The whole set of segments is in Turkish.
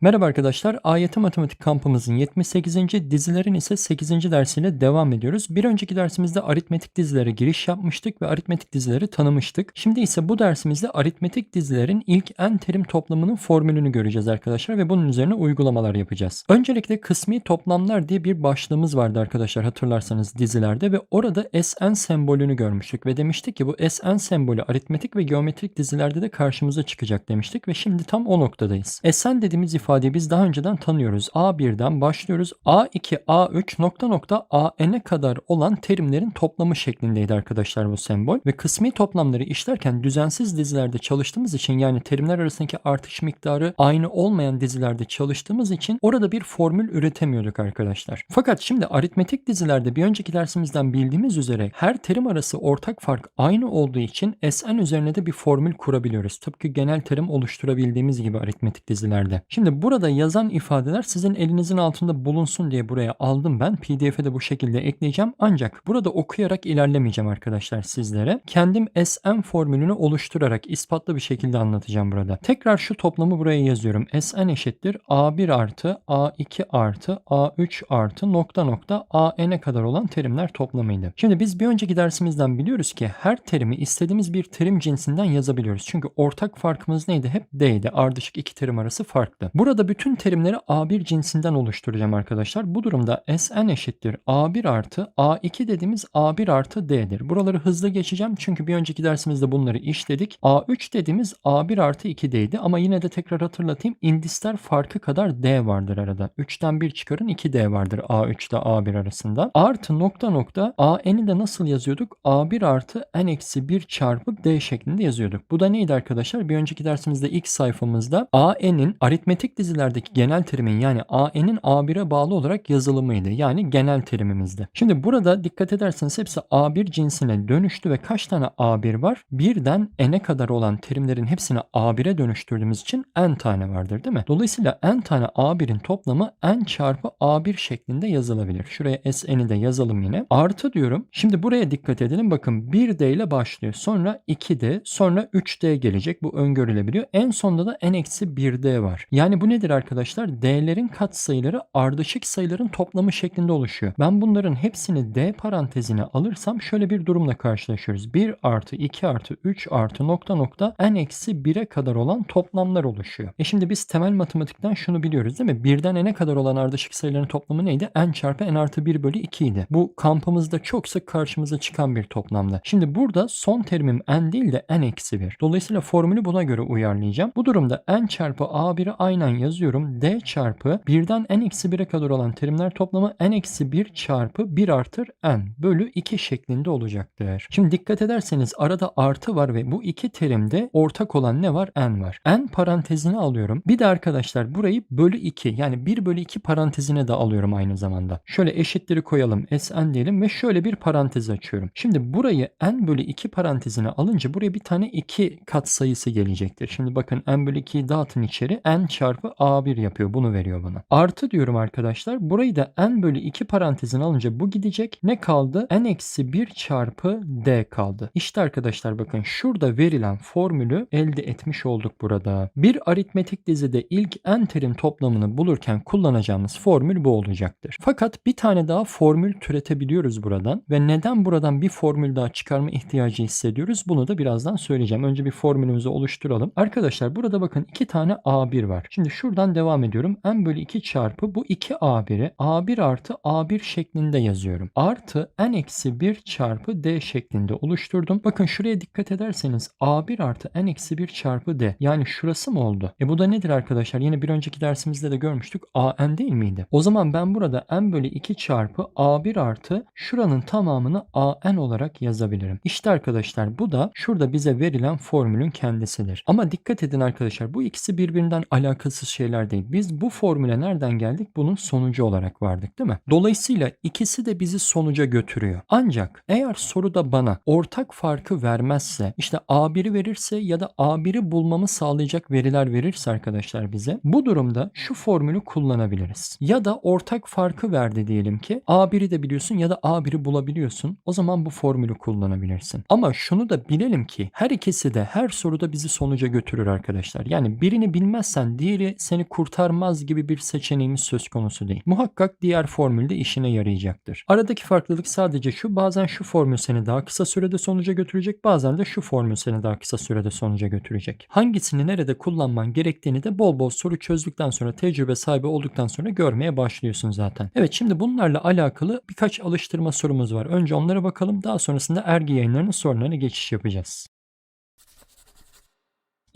Merhaba arkadaşlar. AYT Matematik kampımızın 78. dizilerin ise 8. dersiyle devam ediyoruz. Bir önceki dersimizde aritmetik dizilere giriş yapmıştık ve aritmetik dizileri tanımıştık. Şimdi ise bu dersimizde aritmetik dizilerin ilk en terim toplamının formülünü göreceğiz arkadaşlar ve bunun üzerine uygulamalar yapacağız. Öncelikle kısmi toplamlar diye bir başlığımız vardı arkadaşlar hatırlarsanız dizilerde ve orada Sn sembolünü görmüştük ve demiştik ki bu Sn sembolü aritmetik ve geometrik dizilerde de karşımıza çıkacak demiştik ve şimdi tam o noktadayız. Sn dediğimiz ifadeyi biz daha önceden tanıyoruz. A1'den başlıyoruz. A2, A3 nokta nokta AN'e kadar olan terimlerin toplamı şeklindeydi arkadaşlar bu sembol. Ve kısmi toplamları işlerken düzensiz dizilerde çalıştığımız için yani terimler arasındaki artış miktarı aynı olmayan dizilerde çalıştığımız için orada bir formül üretemiyorduk arkadaşlar. Fakat şimdi aritmetik dizilerde bir önceki dersimizden bildiğimiz üzere her terim arası ortak fark aynı olduğu için Sn üzerine de bir formül kurabiliyoruz. Tıpkı genel terim oluşturabildiğimiz gibi aritmetik dizilerde. Şimdi burada yazan ifadeler sizin elinizin altında bulunsun diye buraya aldım ben. PDF'e de bu şekilde ekleyeceğim. Ancak burada okuyarak ilerlemeyeceğim arkadaşlar sizlere. Kendim Sn formülünü oluşturarak ispatlı bir şekilde anlatacağım burada. Tekrar şu toplamı buraya yazıyorum. Sn eşittir A1 artı A2 artı A3 artı nokta nokta AN'e kadar olan terimler toplamıydı. Şimdi biz bir önceki dersimizden biliyoruz ki her terimi istediğimiz bir terim cinsinden yazabiliyoruz. Çünkü ortak farkımız neydi? Hep D'ydi. Ardışık iki terim arası farklı. Burada bütün terimleri A1 cinsinden oluşturacağım arkadaşlar. Bu durumda Sn eşittir A1 artı A2 dediğimiz A1 artı D'dir. Buraları hızlı geçeceğim çünkü bir önceki dersimizde bunları işledik. A3 dediğimiz A1 artı 2D'ydi ama yine de tekrar hatırlatayım. İndisler farkı kadar D vardır arada. 3'ten 1 çıkarın 2D vardır A3 ile A1 arasında. Artı nokta nokta AN'i de nasıl yazıyorduk? A1 artı N eksi 1 çarpı D şeklinde yazıyorduk. Bu da neydi arkadaşlar? Bir önceki dersimizde ilk sayfamızda AN'in aritmetik dizilerdeki genel terimin yani AN'in A1'e bağlı olarak yazılımıydı. Yani genel terimimizdi. Şimdi burada dikkat ederseniz hepsi A1 cinsine dönüştü ve kaç tane A1 var? Birden N'e kadar olan terimlerin hepsini A1'e dönüştürdüğümüz için N tane vardır değil mi? Dolayısıyla N tane A1'in toplamı N çarpı A1 şeklinde yazılabilir. Şuraya Sn'i de yazalım yine. Artı diyorum. Şimdi buraya dikkat edelim. Bakın 1D ile başlıyor. Sonra 2D, sonra 3D gelecek. Bu öngörülebiliyor. En sonda da N-1D var. Yani bu nedir arkadaşlar? D'lerin katsayıları ardışık sayıların toplamı şeklinde oluşuyor. Ben bunların hepsini D parantezine alırsam şöyle bir durumla karşılaşıyoruz. 1 artı 2 artı 3 artı nokta nokta N-1'e kadar olan toplamlar oluşuyor. E şimdi biz temel matematikten şunu biliyoruz değil mi? Birden N'e kadar olan ardışık sayıların toplamı neydi? N çarpı N artı 1 bölü 2 idi. Bu kampımızda çok sık karşımıza çıkan bir toplamda. Şimdi burada son terimim N değil de N eksi 1. Dolayısıyla formülü buna göre uyarlayacağım. Bu durumda N çarpı A1'i aynen yazıyorum. D çarpı 1'den N eksi 1'e kadar olan terimler toplamı N eksi 1 çarpı 1 artır N bölü 2 şeklinde olacaktır. Şimdi dikkat ederseniz arada artı var ve bu iki terimde ortak olan ne var? N var. N parantezine alıyorum. Bir de arkadaşlar burayı bölü 2 yani 1 bölü 2 parantezine de alıyorum aynı zamanda. Şöyle eşitleri koyalım. Sn diyelim ve şöyle bir parantez açıyorum. Şimdi burayı n bölü 2 parantezine alınca buraya bir tane 2 kat sayısı gelecektir. Şimdi bakın n bölü 2'yi dağıtın içeri. n çarpı a1 yapıyor. Bunu veriyor bana. Artı diyorum arkadaşlar. Burayı da n bölü 2 parantezine alınca bu gidecek. Ne kaldı? n eksi 1 çarpı d kaldı. İşte arkadaşlar bakın şurada verilen formülü elde etmiş olduk burada. Bir aritmetik dizide ilk n terim toplamını bulurken kullanacağımız formül bu olacaktır. Fakat bir tane daha formül türetebiliyoruz buradan ve neden buradan bir formül daha çıkarma ihtiyacı hissediyoruz bunu da birazdan söyleyeceğim. Önce bir formülümüzü oluşturalım. Arkadaşlar burada bakın iki tane A1 var. Şimdi şuradan devam ediyorum. n bölü 2 çarpı bu 2 A1'i A1 artı A1 şeklinde yazıyorum. Artı n eksi 1 çarpı D şeklinde oluşturdum. Bakın şuraya dikkat ederseniz A1 artı n eksi 1 çarpı D. Yani şurası mı oldu? E bu da nedir arkadaşlar? Yine bir önceki dersimizde de görmüştük. AN değil miydi? O zaman ben burada n bölü 2 çarpı A1 artı şuranın tamamını AN olarak yazabilirim. İşte arkadaşlar bu da şurada bize verilen formülün kendisidir. Ama dikkat edin arkadaşlar bu ikisi birbirinden alakasız şeyler değil. Biz bu formüle nereden geldik? Bunun sonucu olarak vardık değil mi? Dolayısıyla ikisi de bizi sonuca götürüyor. Ancak eğer soruda bana ortak farkı vermezse işte A1'i verirse ya da A1'i bulmamı sağlayacak veriler verirse arkadaşlar bize bu durumda şu formülü kullanabiliriz. Ya da ortak farkı verdi diyelim ki A1'i de biliyorsun ya da A1'i bulabiliyorsun. O zaman bu formülü kullanabilirsin. Ama şunu da bilelim ki her ikisi de her soruda bizi sonuca götürür arkadaşlar. Yani birini bilmezsen diğeri seni kurtarmaz gibi bir seçeneğimiz söz konusu değil. Muhakkak diğer formülde işine yarayacaktır. Aradaki farklılık sadece şu bazen şu formül seni daha kısa sürede sonuca götürecek bazen de şu formül seni daha kısa sürede sonuca götürecek. Hangisini nerede kullanman gerektiğini de bol bol soru çözdükten sonra tecrübe sahibi olduktan sonra görmeye başlıyorsun zaten. Evet şimdi bunlarla alakalı birkaç alıştırma sorumuz var. Önce onlara bakalım daha sonrasında ergi yayınlarının sorularına geçiş yapacağız.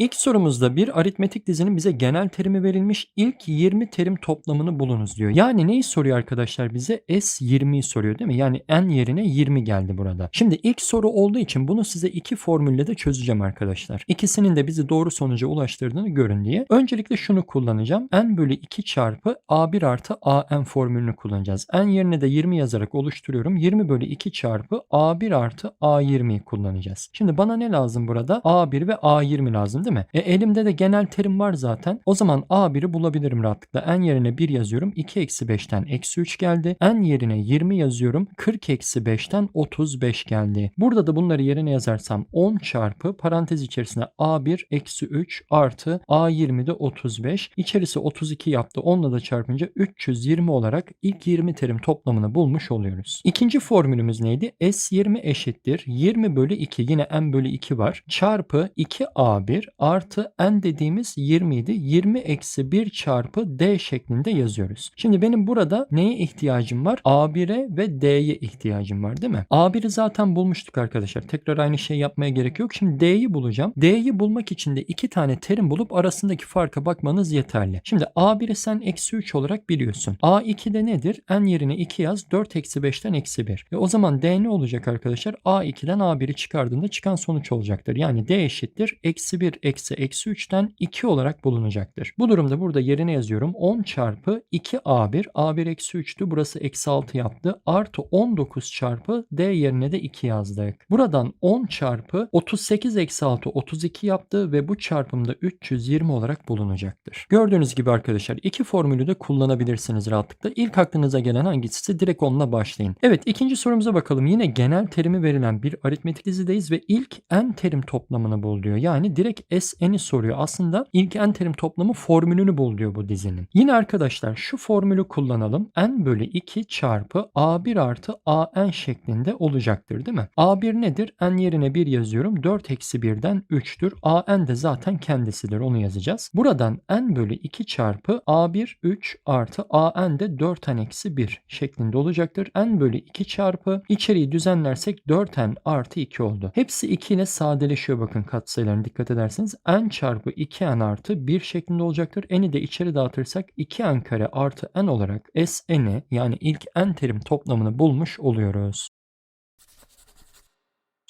İlk sorumuzda bir aritmetik dizinin bize genel terimi verilmiş ilk 20 terim toplamını bulunuz diyor. Yani neyi soruyor arkadaşlar bize? S20'yi soruyor değil mi? Yani n yerine 20 geldi burada. Şimdi ilk soru olduğu için bunu size iki formülle de çözeceğim arkadaşlar. İkisinin de bizi doğru sonuca ulaştırdığını görün diye. Öncelikle şunu kullanacağım. n bölü 2 çarpı a1 artı an formülünü kullanacağız. n yerine de 20 yazarak oluşturuyorum. 20 bölü 2 çarpı a1 artı a20'yi kullanacağız. Şimdi bana ne lazım burada? a1 ve a20 lazım değil mi? E, elimde de genel terim var zaten. O zaman A1'i bulabilirim rahatlıkla. N yerine 1 yazıyorum. 2 eksi 5'ten eksi 3 geldi. N yerine 20 yazıyorum. 40 eksi 5'ten 35 geldi. Burada da bunları yerine yazarsam 10 çarpı parantez içerisinde A1 eksi 3 artı A20 de 35. İçerisi 32 yaptı. Onunla da çarpınca 320 olarak ilk 20 terim toplamını bulmuş oluyoruz. İkinci formülümüz neydi? S20 eşittir. 20 bölü 2 yine N bölü 2 var. Çarpı 2A1 artı n dediğimiz 20 idi. 20 eksi 1 çarpı d şeklinde yazıyoruz. Şimdi benim burada neye ihtiyacım var? A1'e ve D'ye ihtiyacım var değil mi? A1'i zaten bulmuştuk arkadaşlar. Tekrar aynı şey yapmaya gerek yok. Şimdi D'yi bulacağım. D'yi bulmak için de iki tane terim bulup arasındaki farka bakmanız yeterli. Şimdi A1'i sen eksi 3 olarak biliyorsun. A2'de nedir? N yerine 2 yaz. 4 eksi 5'ten eksi 1. E o zaman D ne olacak arkadaşlar? A2'den A1'i çıkardığında çıkan sonuç olacaktır. Yani D eşittir. Eksi 1 eksi eksi 3'ten 2 olarak bulunacaktır. Bu durumda burada yerine yazıyorum. 10 çarpı 2A1. A1 eksi 3'tü. Burası eksi 6 yaptı. Artı 19 çarpı D yerine de 2 yazdık. Buradan 10 çarpı 38 eksi 6 32 yaptı ve bu çarpımda 320 olarak bulunacaktır. Gördüğünüz gibi arkadaşlar iki formülü de kullanabilirsiniz rahatlıkla. İlk aklınıza gelen hangisi direkt onunla başlayın. Evet ikinci sorumuza bakalım. Yine genel terimi verilen bir aritmetik dizideyiz ve ilk n terim toplamını bul diyor. Yani direkt Sn'i soruyor. Aslında ilk n terim toplamı formülünü bul diyor bu dizinin. Yine arkadaşlar şu formülü kullanalım. n bölü 2 çarpı a1 artı an şeklinde olacaktır değil mi? a1 nedir? n yerine 1 yazıyorum. 4 eksi 1'den 3'tür. an de zaten kendisidir. Onu yazacağız. Buradan n bölü 2 çarpı a1 3 artı an de 4n eksi 1 şeklinde olacaktır. n bölü 2 çarpı içeriği düzenlersek 4n artı 2 oldu. Hepsi 2 ile sadeleşiyor bakın katsayılarına dikkat ederseniz n çarpı 2n artı 1 şeklinde olacaktır. n'i de içeri dağıtırsak 2n kare artı n olarak sn'i yani ilk n terim toplamını bulmuş oluyoruz.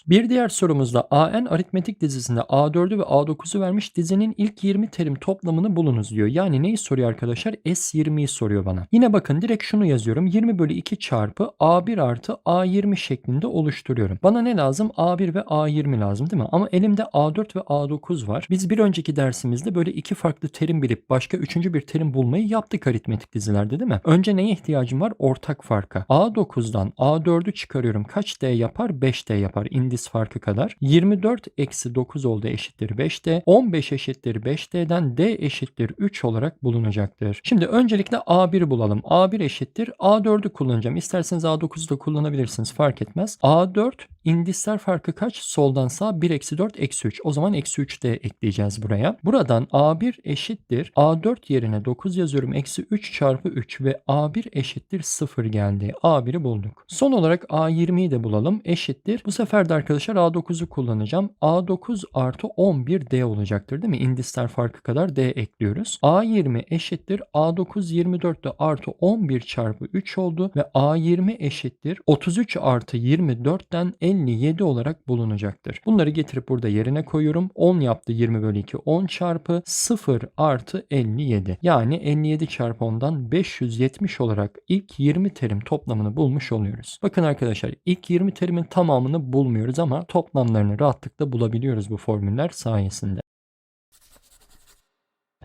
Bir diğer sorumuzda AN aritmetik dizisinde A4'ü ve A9'u vermiş dizinin ilk 20 terim toplamını bulunuz diyor. Yani neyi soruyor arkadaşlar? S20'yi soruyor bana. Yine bakın direkt şunu yazıyorum. 20 bölü 2 çarpı A1 artı A20 şeklinde oluşturuyorum. Bana ne lazım? A1 ve A20 lazım değil mi? Ama elimde A4 ve A9 var. Biz bir önceki dersimizde böyle iki farklı terim bilip başka üçüncü bir terim bulmayı yaptık aritmetik dizilerde değil mi? Önce neye ihtiyacım var? Ortak farka. A9'dan A4'ü çıkarıyorum. Kaç D yapar? 5D yapar. İndi indis farkı kadar. 24 eksi 9 oldu eşittir 5D. 15 eşittir 5D'den D eşittir 3 olarak bulunacaktır. Şimdi öncelikle A1'i bulalım. A1 eşittir A4'ü kullanacağım. İsterseniz A9'u da kullanabilirsiniz fark etmez. A4 indisler farkı kaç? Soldan sağ 1 eksi 4 eksi 3. O zaman eksi 3 de ekleyeceğiz buraya. Buradan A1 eşittir. A4 yerine 9 yazıyorum. Eksi 3 çarpı 3 ve A1 eşittir 0 geldi. A1'i bulduk. Son olarak A20'yi de bulalım. Eşittir. Bu sefer de arkadaşlar A9'u kullanacağım. A9 artı 11D olacaktır değil mi? İndisler farkı kadar D ekliyoruz. A20 eşittir. A9 24 de artı 11 çarpı 3 oldu ve A20 eşittir. 33 artı 24'ten 57 olarak bulunacaktır. Bunları getirip burada yerine koyuyorum. 10 yaptı 20 bölü 2 10 çarpı 0 artı 57. Yani 57 çarpı 10'dan 570 olarak ilk 20 terim toplamını bulmuş oluyoruz. Bakın arkadaşlar ilk 20 terimin tamamını bulmuyoruz ama toplamlarını rahatlıkla bulabiliyoruz bu formüller sayesinde.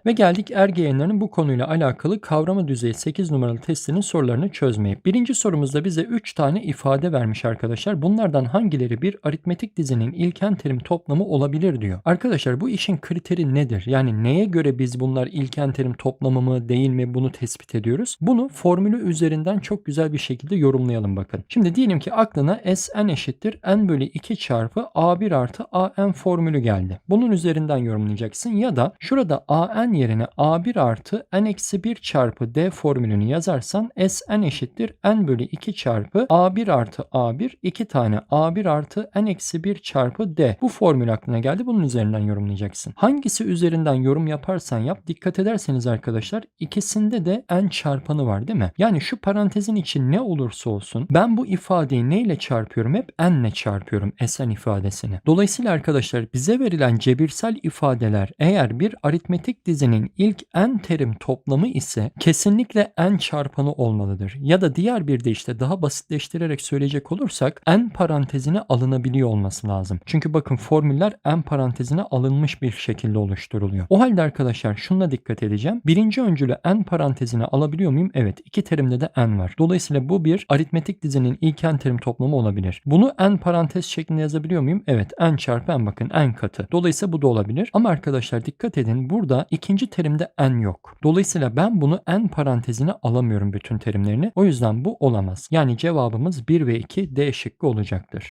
Ve geldik ergeyenlerin bu konuyla alakalı kavrama düzeyi 8 numaralı testinin sorularını çözmeye. Birinci sorumuzda bize 3 tane ifade vermiş arkadaşlar. Bunlardan hangileri bir aritmetik dizinin ilken terim toplamı olabilir diyor. Arkadaşlar bu işin kriteri nedir? Yani neye göre biz bunlar ilken terim toplamı mı değil mi bunu tespit ediyoruz? Bunu formülü üzerinden çok güzel bir şekilde yorumlayalım bakın. Şimdi diyelim ki aklına Sn eşittir n bölü 2 çarpı a1 artı an formülü geldi. Bunun üzerinden yorumlayacaksın ya da şurada an yerine a1 artı n eksi 1 çarpı d formülünü yazarsan Sn eşittir n bölü 2 çarpı a1 artı a1 2 tane a1 artı n eksi 1 çarpı d. Bu formül aklına geldi bunun üzerinden yorumlayacaksın. Hangisi üzerinden yorum yaparsan yap dikkat ederseniz arkadaşlar ikisinde de n çarpanı var değil mi? Yani şu parantezin için ne olursa olsun ben bu ifadeyi neyle çarpıyorum? Hep n ile çarpıyorum Sn ifadesini. Dolayısıyla arkadaşlar bize verilen cebirsel ifadeler eğer bir aritmetik dizinin ilk n terim toplamı ise kesinlikle n çarpanı olmalıdır. Ya da diğer bir de işte daha basitleştirerek söyleyecek olursak n parantezine alınabiliyor olması lazım. Çünkü bakın formüller n parantezine alınmış bir şekilde oluşturuluyor. O halde arkadaşlar şuna dikkat edeceğim. Birinci öncülü n parantezine alabiliyor muyum? Evet. iki terimde de n var. Dolayısıyla bu bir aritmetik dizinin ilk n terim toplamı olabilir. Bunu n parantez şeklinde yazabiliyor muyum? Evet. n çarpı n bakın n katı. Dolayısıyla bu da olabilir. Ama arkadaşlar dikkat edin burada ikinci terimde n yok. Dolayısıyla ben bunu n parantezine alamıyorum bütün terimlerini. O yüzden bu olamaz. Yani cevabımız 1 ve 2 D şıkkı olacaktır.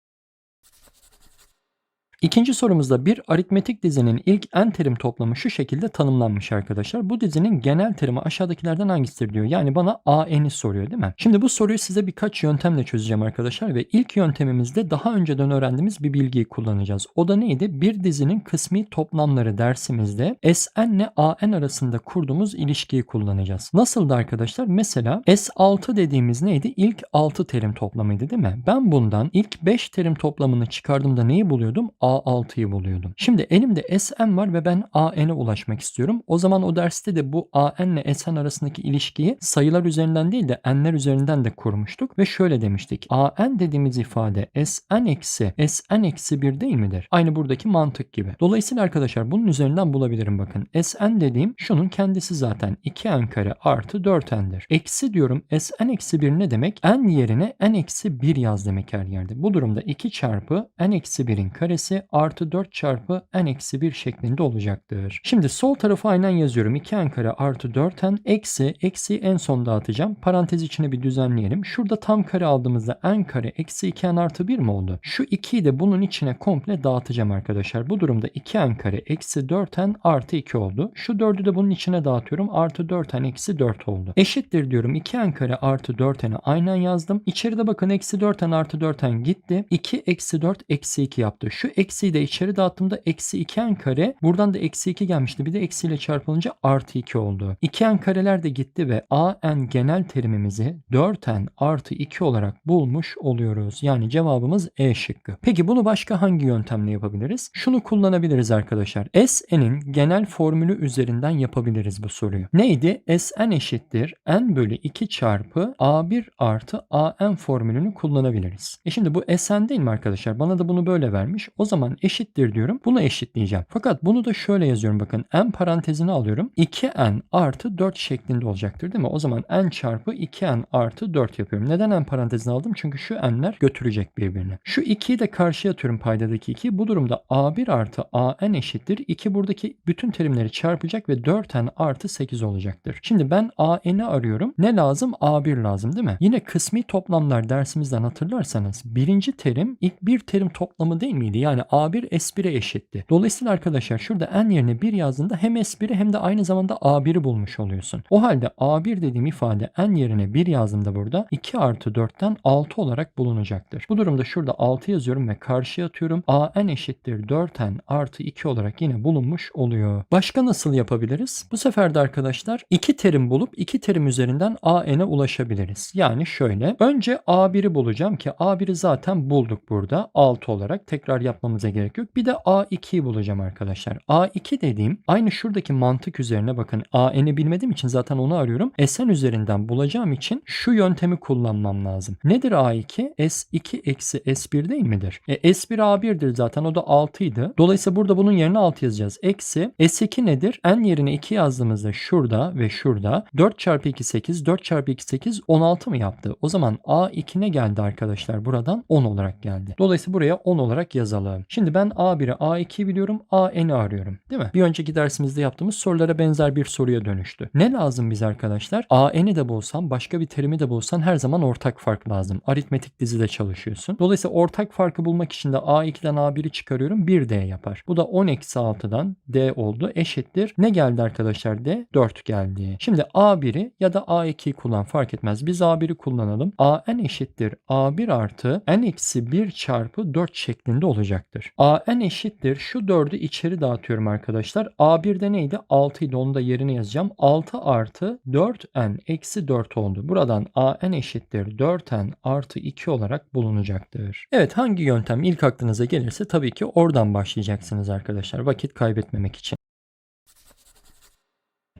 İkinci sorumuzda bir aritmetik dizinin ilk n terim toplamı şu şekilde tanımlanmış arkadaşlar. Bu dizinin genel terimi aşağıdakilerden hangisidir diyor. Yani bana an'i soruyor değil mi? Şimdi bu soruyu size birkaç yöntemle çözeceğim arkadaşlar ve ilk yöntemimizde daha önceden öğrendiğimiz bir bilgiyi kullanacağız. O da neydi? Bir dizinin kısmi toplamları dersimizde Sn ile an arasında kurduğumuz ilişkiyi kullanacağız. Nasıldı arkadaşlar? Mesela S6 dediğimiz neydi? İlk 6 terim toplamıydı değil mi? Ben bundan ilk 5 terim toplamını çıkardığımda neyi buluyordum? A6'yı buluyordum. Şimdi elimde Sn var ve ben AN'e ulaşmak istiyorum. O zaman o derste de bu AN ile Sn arasındaki ilişkiyi sayılar üzerinden değil de n'ler üzerinden de kurmuştuk ve şöyle demiştik. AN dediğimiz ifade Sn eksi Sn eksi 1 değil midir? Aynı buradaki mantık gibi. Dolayısıyla arkadaşlar bunun üzerinden bulabilirim bakın. Sn dediğim şunun kendisi zaten 2n kare artı 4n'dir. Eksi diyorum Sn eksi 1 ne demek? n yerine n eksi 1 yaz demek her yerde. Bu durumda 2 çarpı n eksi 1'in karesi artı 4 çarpı n eksi 1 şeklinde olacaktır. Şimdi sol tarafı aynen yazıyorum. 2n kare artı 4n eksi eksi en son dağıtacağım. Parantez içine bir düzenleyelim. Şurada tam kare aldığımızda n kare eksi 2n artı 1 mi oldu? Şu 2'yi de bunun içine komple dağıtacağım arkadaşlar. Bu durumda 2n kare eksi 4n artı 2 oldu. Şu 4'ü de bunun içine dağıtıyorum. Artı 4n eksi 4 oldu. Eşittir diyorum. 2n kare artı 4n'i aynen yazdım. İçeride bakın eksi 4n artı 4n gitti. 2 eksi 4 eksi 2 yaptı. Şu eksiyi de içeri dağıttığımda eksi 2n kare. Buradan da eksi 2 gelmişti. Bir de eksiyle çarpılınca artı 2 oldu. 2n kareler de gitti ve an genel terimimizi 4n artı 2 olarak bulmuş oluyoruz. Yani cevabımız E şıkkı. Peki bunu başka hangi yöntemle yapabiliriz? Şunu kullanabiliriz arkadaşlar. Sn'in genel formülü üzerinden yapabiliriz bu soruyu. Neydi? Sn eşittir n bölü 2 çarpı a1 artı an formülünü kullanabiliriz. E şimdi bu Sn değil mi arkadaşlar? Bana da bunu böyle vermiş. O zaman eşittir diyorum. Bunu eşitleyeceğim. Fakat bunu da şöyle yazıyorum bakın. n parantezini alıyorum. 2n artı 4 şeklinde olacaktır değil mi? O zaman n çarpı 2n artı 4 yapıyorum. Neden n parantezini aldım? Çünkü şu n'ler götürecek birbirini. Şu 2'yi de karşıya atıyorum paydadaki 2. Bu durumda a1 artı an eşittir. 2 buradaki bütün terimleri çarpacak ve 4n artı 8 olacaktır. Şimdi ben an'i arıyorum. Ne lazım? a1 lazım değil mi? Yine kısmi toplamlar dersimizden hatırlarsanız birinci terim ilk bir terim toplamı değil miydi? Yani a1 S1'e eşitti. Dolayısıyla arkadaşlar şurada n yerine 1 yazdığında hem S1'i hem de aynı zamanda A1'i bulmuş oluyorsun. O halde A1 dediğim ifade n yerine 1 yazdığımda burada 2 artı 4'ten 6 olarak bulunacaktır. Bu durumda şurada 6 yazıyorum ve karşıya atıyorum. an eşittir 4n artı 2 olarak yine bulunmuş oluyor. Başka nasıl yapabiliriz? Bu sefer de arkadaşlar 2 terim bulup 2 terim üzerinden an'e ulaşabiliriz. Yani şöyle önce A1'i bulacağım ki A1'i zaten bulduk burada 6 olarak tekrar yapmamız yapmamıza gerek yok. Bir de A2'yi bulacağım arkadaşlar. A2 dediğim aynı şuradaki mantık üzerine bakın. AN'i bilmediğim için zaten onu arıyorum. Sn üzerinden bulacağım için şu yöntemi kullanmam lazım. Nedir A2? S2 eksi S1 değil midir? E, S1 A1'dir zaten o da 6 idi. Dolayısıyla burada bunun yerine 6 yazacağız. Eksi S2 nedir? N yerine 2 yazdığımızda şurada ve şurada 4 çarpı 2 8 4 çarpı 2 8 16 mı yaptı? O zaman A2 ne geldi arkadaşlar? Buradan 10 olarak geldi. Dolayısıyla buraya 10 olarak yazalım. Şimdi ben A1'i A2'yi biliyorum. AN'i arıyorum. Değil mi? Bir önceki dersimizde yaptığımız sorulara benzer bir soruya dönüştü. Ne lazım bize arkadaşlar? AN'i de bulsam başka bir terimi de bulsan her zaman ortak fark lazım. Aritmetik dizide çalışıyorsun. Dolayısıyla ortak farkı bulmak için de A2'den A1'i çıkarıyorum. 1D yapar. Bu da 10 eksi 6'dan D oldu. Eşittir. Ne geldi arkadaşlar D? 4 geldi. Şimdi A1'i ya da A2'yi kullan fark etmez. Biz A1'i kullanalım. AN eşittir A1 artı N eksi 1 çarpı 4 şeklinde olacaktır. AN eşittir. Şu 4'ü içeri dağıtıyorum arkadaşlar. A1'de neydi? 6 idi. Onu da yerine yazacağım. 6 artı 4N eksi 4 oldu. Buradan AN eşittir 4N artı 2 olarak bulunacaktır. Evet hangi yöntem ilk aklınıza gelirse tabii ki oradan başlayacaksınız arkadaşlar. Vakit kaybetmemek için.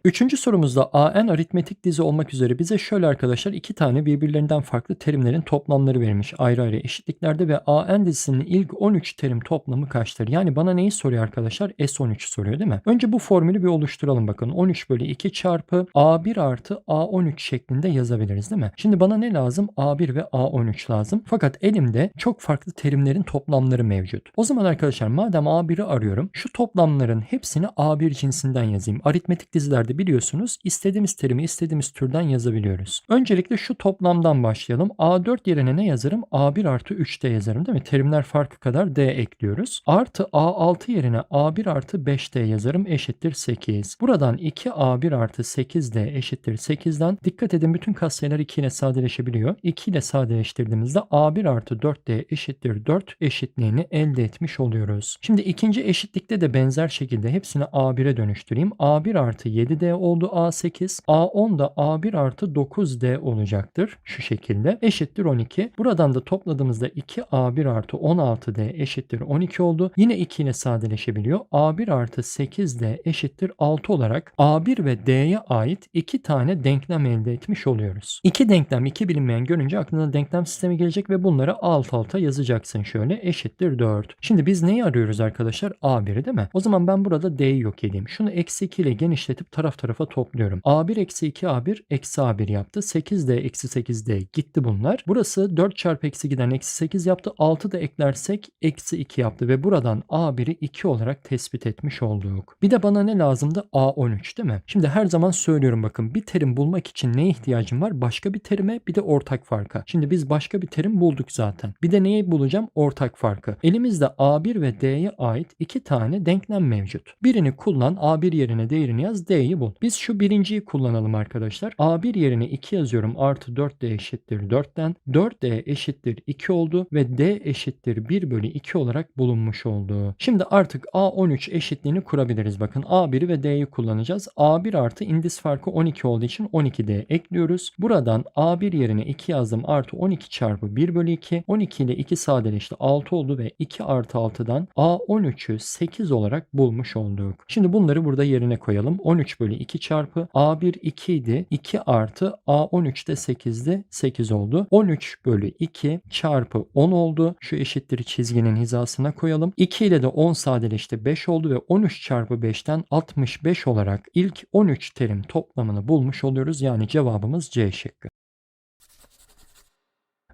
Üçüncü sorumuzda AN aritmetik dizi olmak üzere bize şöyle arkadaşlar iki tane birbirlerinden farklı terimlerin toplamları verilmiş ayrı ayrı eşitliklerde ve AN dizisinin ilk 13 terim toplamı kaçtır? Yani bana neyi soruyor arkadaşlar? S13 soruyor değil mi? Önce bu formülü bir oluşturalım bakın. 13 bölü 2 çarpı A1 artı A13 şeklinde yazabiliriz değil mi? Şimdi bana ne lazım? A1 ve A13 lazım. Fakat elimde çok farklı terimlerin toplamları mevcut. O zaman arkadaşlar madem A1'i arıyorum şu toplamların hepsini A1 cinsinden yazayım. Aritmetik dizilerde toplamlarda biliyorsunuz istediğimiz terimi istediğimiz türden yazabiliyoruz. Öncelikle şu toplamdan başlayalım. A4 yerine ne yazarım? A1 artı 3D yazarım değil mi? Terimler farkı kadar D ekliyoruz. Artı A6 yerine A1 artı 5D yazarım eşittir 8. Buradan 2A1 artı 8D eşittir 8'den dikkat edin bütün katsayılar 2 ile sadeleşebiliyor. 2 ile sadeleştirdiğimizde A1 artı 4D eşittir 4 eşitliğini elde etmiş oluyoruz. Şimdi ikinci eşitlikte de benzer şekilde hepsini A1'e dönüştüreyim. A1 artı 7 D oldu A8. A10 da A1 artı 9D olacaktır. Şu şekilde eşittir 12. Buradan da topladığımızda 2A1 artı 16D eşittir 12 oldu. Yine 2 ile sadeleşebiliyor. A1 artı 8D eşittir 6 olarak A1 ve D'ye ait 2 tane denklem elde etmiş oluyoruz. 2 denklem 2 bilinmeyen görünce aklına denklem sistemi gelecek ve bunları alt alta yazacaksın şöyle eşittir 4. Şimdi biz neyi arıyoruz arkadaşlar? A1'i değil mi? O zaman ben burada D'yi yok edeyim. Şunu eksi 2 ile genişletip taraf tarafa topluyorum. A1 eksi 2 A1 eksi A1 yaptı. 8D eksi 8D gitti bunlar. Burası 4 çarpı eksi giden eksi 8 yaptı. 6 da eklersek eksi 2 yaptı ve buradan A1'i 2 olarak tespit etmiş olduk. Bir de bana ne lazımdı? A13 değil mi? Şimdi her zaman söylüyorum bakın bir terim bulmak için neye ihtiyacım var? Başka bir terime bir de ortak farka. Şimdi biz başka bir terim bulduk zaten. Bir de neyi bulacağım? Ortak farkı. Elimizde A1 ve D'ye ait iki tane denklem mevcut. Birini kullan A1 yerine değerini yaz D'yi bul. Biz şu birinciyi kullanalım arkadaşlar. A1 yerine 2 yazıyorum. Artı 4D eşittir 4'ten. 4D eşittir 2 oldu ve D eşittir 1 bölü 2 olarak bulunmuş oldu. Şimdi artık A13 eşitliğini kurabiliriz. Bakın A1'i ve D'yi kullanacağız. A1 artı indis farkı 12 olduğu için 12D ekliyoruz. Buradan A1 yerine 2 yazdım. Artı 12 çarpı 1 bölü 2. 12 ile 2 sadeleşti. 6 oldu ve 2 artı 6'dan A13'ü 8 olarak bulmuş olduk. Şimdi bunları burada yerine koyalım. 13 bölü 2 çarpı A1 2 idi. 2 artı A13 de 8'di. 8 oldu. 13 bölü 2 çarpı 10 oldu. Şu eşittir çizginin hizasına koyalım. 2 ile de 10 sadeleşti. 5 oldu ve 13 çarpı 5'ten 65 olarak ilk 13 terim toplamını bulmuş oluyoruz. Yani cevabımız C şıkkı.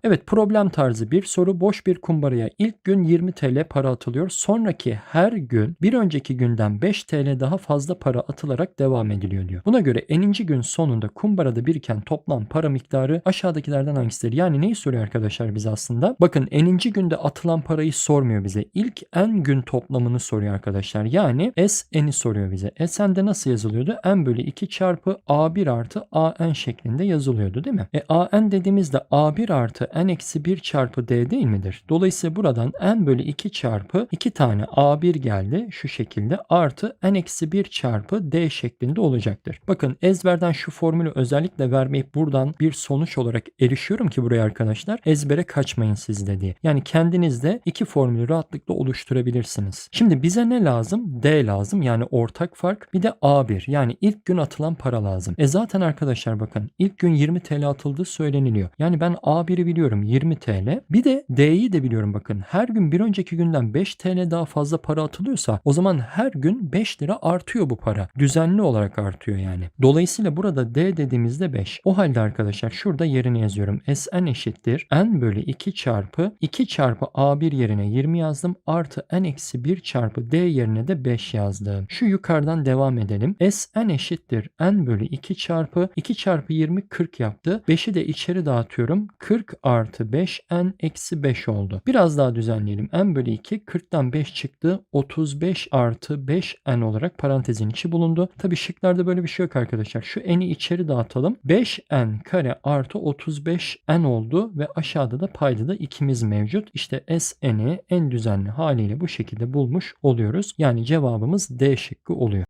Evet problem tarzı bir soru. Boş bir kumbaraya ilk gün 20 TL para atılıyor. Sonraki her gün bir önceki günden 5 TL daha fazla para atılarak devam ediliyor diyor. Buna göre eninci gün sonunda kumbarada biriken toplam para miktarı aşağıdakilerden hangisidir? Yani neyi soruyor arkadaşlar bize aslında? Bakın eninci günde atılan parayı sormuyor bize. İlk en gün toplamını soruyor arkadaşlar. Yani S n'i soruyor bize. S'n'de nasıl yazılıyordu? N bölü 2 çarpı A1 artı AN şeklinde yazılıyordu değil mi? E AN dediğimizde A1 artı n eksi 1 çarpı d değil midir? Dolayısıyla buradan n bölü 2 çarpı 2 tane a1 geldi şu şekilde artı n eksi 1 çarpı d şeklinde olacaktır. Bakın ezberden şu formülü özellikle vermeyip buradan bir sonuç olarak erişiyorum ki buraya arkadaşlar ezbere kaçmayın siz de diye. Yani kendiniz de iki formülü rahatlıkla oluşturabilirsiniz. Şimdi bize ne lazım? D lazım yani ortak fark bir de A1 yani ilk gün atılan para lazım. E zaten arkadaşlar bakın ilk gün 20 TL atıldığı söyleniliyor. Yani ben A1'i biliyorum 20 TL. Bir de D'yi de biliyorum bakın. Her gün bir önceki günden 5 TL daha fazla para atılıyorsa o zaman her gün 5 lira artıyor bu para. Düzenli olarak artıyor yani. Dolayısıyla burada D dediğimizde 5. O halde arkadaşlar şurada yerini yazıyorum. Sn eşittir n bölü 2 çarpı 2 çarpı A1 yerine 20 yazdım. Artı n eksi 1 çarpı D yerine de 5 yazdım. Şu yukarıdan devam edelim. Sn eşittir n bölü 2 çarpı 2 çarpı 20 40 yaptı. 5'i de içeri dağıtıyorum. 40 artı 5 n eksi 5 oldu. Biraz daha düzenleyelim. n bölü 2 40'tan 5 çıktı. 35 artı 5 n olarak parantezin içi bulundu. Tabi şıklarda böyle bir şey yok arkadaşlar. Şu n'i içeri dağıtalım. 5n kare artı 35 n oldu ve aşağıda da payda da ikimiz mevcut. İşte sn'i en düzenli haliyle bu şekilde bulmuş oluyoruz. Yani cevabımız D şıkkı oluyor.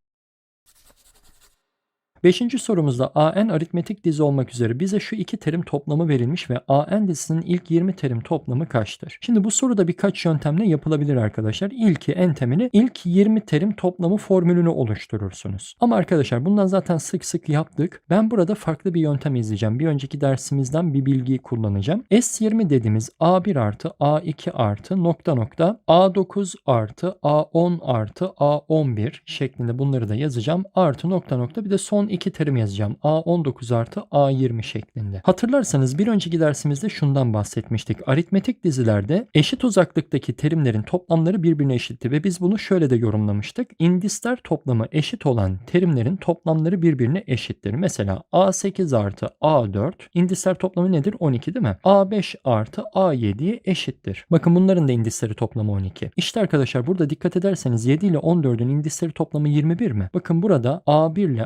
Beşinci sorumuzda AN aritmetik dizi olmak üzere bize şu iki terim toplamı verilmiş ve AN dizisinin ilk 20 terim toplamı kaçtır? Şimdi bu soruda birkaç yöntemle yapılabilir arkadaşlar. İlki en temeli ilk 20 terim toplamı formülünü oluşturursunuz. Ama arkadaşlar bundan zaten sık sık yaptık. Ben burada farklı bir yöntem izleyeceğim. Bir önceki dersimizden bir bilgiyi kullanacağım. S20 dediğimiz A1 artı A2 artı nokta nokta A9 artı A10 artı A11 şeklinde bunları da yazacağım. Artı nokta nokta bir de son iki terim yazacağım. A19 artı A20 şeklinde. Hatırlarsanız bir önceki dersimizde şundan bahsetmiştik. Aritmetik dizilerde eşit uzaklıktaki terimlerin toplamları birbirine eşitti ve biz bunu şöyle de yorumlamıştık. İndisler toplamı eşit olan terimlerin toplamları birbirine eşittir. Mesela A8 artı A4 indisler toplamı nedir? 12 değil mi? A5 artı A7'ye eşittir. Bakın bunların da indisleri toplamı 12. İşte arkadaşlar burada dikkat ederseniz 7 ile 14'ün indisleri toplamı 21 mi? Bakın burada A1 ile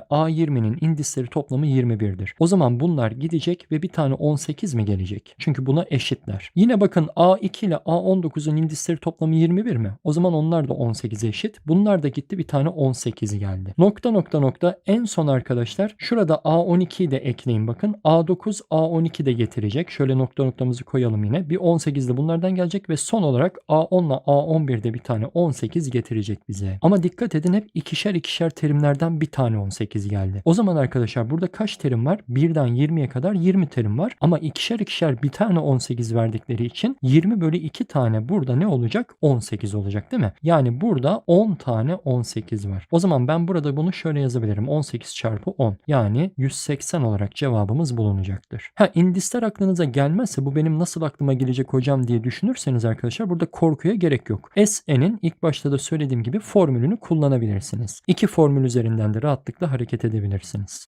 A20'nin indisleri toplamı 21'dir. O zaman bunlar gidecek ve bir tane 18 mi gelecek? Çünkü buna eşitler. Yine bakın A2 ile A19'un indisleri toplamı 21 mi? O zaman onlar da 18'e eşit. Bunlar da gitti bir tane 18 geldi. Nokta nokta nokta en son arkadaşlar şurada A12'yi de ekleyin bakın. A9 A12 de getirecek. Şöyle nokta noktamızı koyalım yine. Bir 18 de bunlardan gelecek ve son olarak A10 ile A11'de bir tane 18 getirecek bize. Ama dikkat edin hep ikişer ikişer terimlerden bir tane 18 geldi. O zaman arkadaşlar burada kaç terim var? 1'den 20'ye kadar 20 terim var. Ama ikişer ikişer bir tane 18 verdikleri için 20 bölü 2 tane burada ne olacak? 18 olacak değil mi? Yani burada 10 tane 18 var. O zaman ben burada bunu şöyle yazabilirim. 18 çarpı 10. Yani 180 olarak cevabımız bulunacaktır. Ha indisler aklınıza gelmezse bu benim nasıl aklıma gelecek hocam diye düşünürseniz arkadaşlar burada korkuya gerek yok. SN'in ilk başta da söylediğim gibi formülünü kullanabilirsiniz. İki formül üzerinden de rahatlıkla hareket edebilirsiniz. yapabilirsiniz.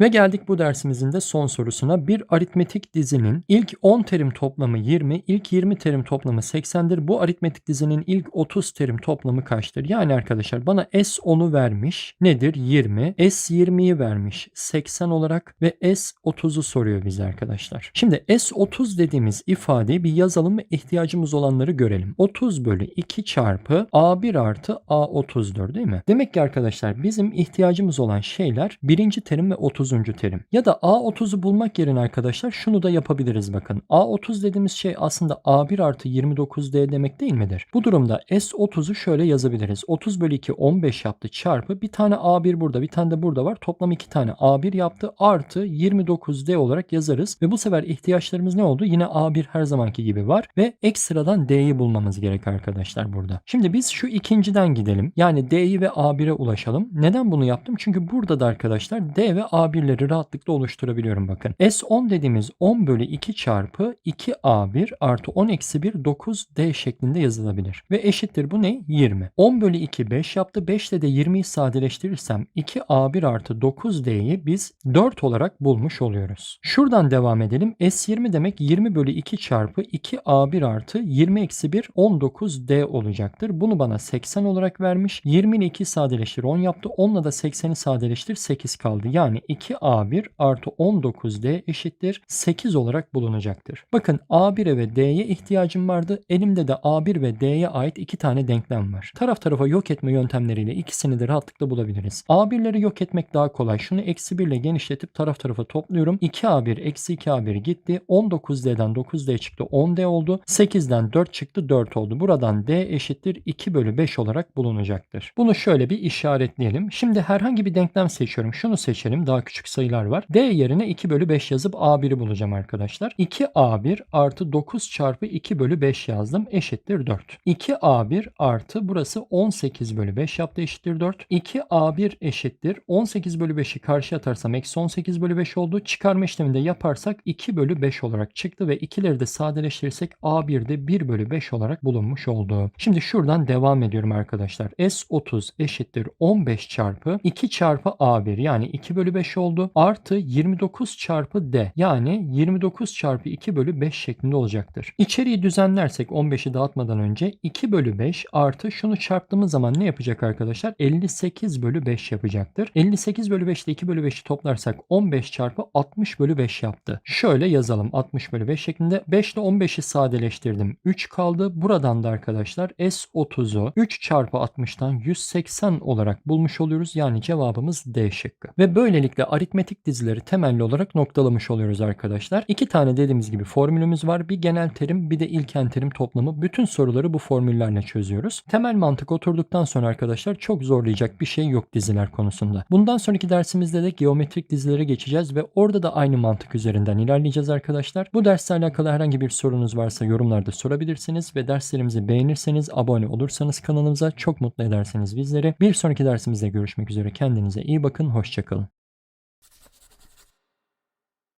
Ve geldik bu dersimizin de son sorusuna. Bir aritmetik dizinin ilk 10 terim toplamı 20, ilk 20 terim toplamı 80'dir. Bu aritmetik dizinin ilk 30 terim toplamı kaçtır? Yani arkadaşlar bana S10'u vermiş. Nedir? 20. S20'yi vermiş 80 olarak ve S30'u soruyor bize arkadaşlar. Şimdi S30 dediğimiz ifadeyi bir yazalım ve ihtiyacımız olanları görelim. 30 bölü 2 çarpı A1 artı A34 değil mi? Demek ki arkadaşlar bizim ihtiyacımız olan şeyler birinci terim ve 30 terim. Ya da A30'u bulmak yerine arkadaşlar şunu da yapabiliriz bakın. A30 dediğimiz şey aslında A1 artı 29D demek değil midir? Bu durumda S30'u şöyle yazabiliriz. 30 bölü 2 15 yaptı çarpı bir tane A1 burada bir tane de burada var. Toplam 2 tane A1 yaptı artı 29D olarak yazarız. Ve bu sefer ihtiyaçlarımız ne oldu? Yine A1 her zamanki gibi var ve ekstradan D'yi bulmamız gerek arkadaşlar burada. Şimdi biz şu ikinciden gidelim. Yani D'yi ve A1'e ulaşalım. Neden bunu yaptım? Çünkü burada da arkadaşlar D ve A1 A1'leri rahatlıkla oluşturabiliyorum bakın. S10 dediğimiz 10 bölü 2 çarpı 2A1 artı 10 eksi 1 9D şeklinde yazılabilir. Ve eşittir bu ne? 20. 10 bölü 2 5 yaptı. 5 ile de 20'yi sadeleştirirsem 2A1 artı 9D'yi biz 4 olarak bulmuş oluyoruz. Şuradan devam edelim. S20 demek 20 bölü 2 çarpı 2A1 artı 20 eksi 1 19D olacaktır. Bunu bana 80 olarak vermiş. 20 ile 2 sadeleştir 10 yaptı. 10 ile de 80'i sadeleştir 8 kaldı. Yani 2 2A1 artı 19D eşittir 8 olarak bulunacaktır. Bakın A1'e ve D'ye ihtiyacım vardı. Elimde de A1 ve D'ye ait iki tane denklem var. Taraf tarafa yok etme yöntemleriyle ikisini de rahatlıkla bulabiliriz. A1'leri yok etmek daha kolay. Şunu eksi 1 ile genişletip taraf tarafa topluyorum. 2A1 eksi 2A1 gitti. 19D'den 9D çıktı 10D oldu. 8'den 4 çıktı 4 oldu. Buradan D eşittir 2 bölü 5 olarak bulunacaktır. Bunu şöyle bir işaretleyelim. Şimdi herhangi bir denklem seçiyorum. Şunu seçelim. Daha küçük sayılar var. D yerine 2 bölü 5 yazıp A1'i bulacağım arkadaşlar. 2A1 artı 9 çarpı 2 bölü 5 yazdım. Eşittir 4. 2A1 artı burası 18 bölü 5 yaptı eşittir 4. 2A1 eşittir. 18 bölü 5'i karşıya atarsam eksi 18 bölü 5 oldu. Çıkarma işleminde yaparsak 2 bölü 5 olarak çıktı ve ikileri de sadeleştirirsek A1'de 1 bölü 5 olarak bulunmuş oldu. Şimdi şuradan devam ediyorum arkadaşlar. S30 eşittir 15 çarpı 2 çarpı A1 yani 2 bölü 5 oldu. Artı 29 çarpı D yani 29 çarpı 2 bölü 5 şeklinde olacaktır. İçeriği düzenlersek 15'i dağıtmadan önce 2 bölü 5 artı şunu çarptığımız zaman ne yapacak arkadaşlar? 58 bölü 5 yapacaktır. 58 bölü 5 ile 2 bölü 5'i toplarsak 15 çarpı 60 bölü 5 yaptı. Şöyle yazalım 60 bölü 5 şeklinde. 5 ile 15'i sadeleştirdim. 3 kaldı. Buradan da arkadaşlar S30'u 3 çarpı 60'tan 180 olarak bulmuş oluyoruz. Yani cevabımız D şıkkı. Ve böylelikle aritmetik dizileri temelli olarak noktalamış oluyoruz arkadaşlar. İki tane dediğimiz gibi formülümüz var. Bir genel terim bir de ilken terim toplamı. Bütün soruları bu formüllerle çözüyoruz. Temel mantık oturduktan sonra arkadaşlar çok zorlayacak bir şey yok diziler konusunda. Bundan sonraki dersimizde de geometrik dizilere geçeceğiz ve orada da aynı mantık üzerinden ilerleyeceğiz arkadaşlar. Bu dersle alakalı herhangi bir sorunuz varsa yorumlarda sorabilirsiniz ve derslerimizi beğenirseniz, abone olursanız kanalımıza çok mutlu ederseniz bizleri. Bir sonraki dersimizde görüşmek üzere. Kendinize iyi bakın. Hoşçakalın.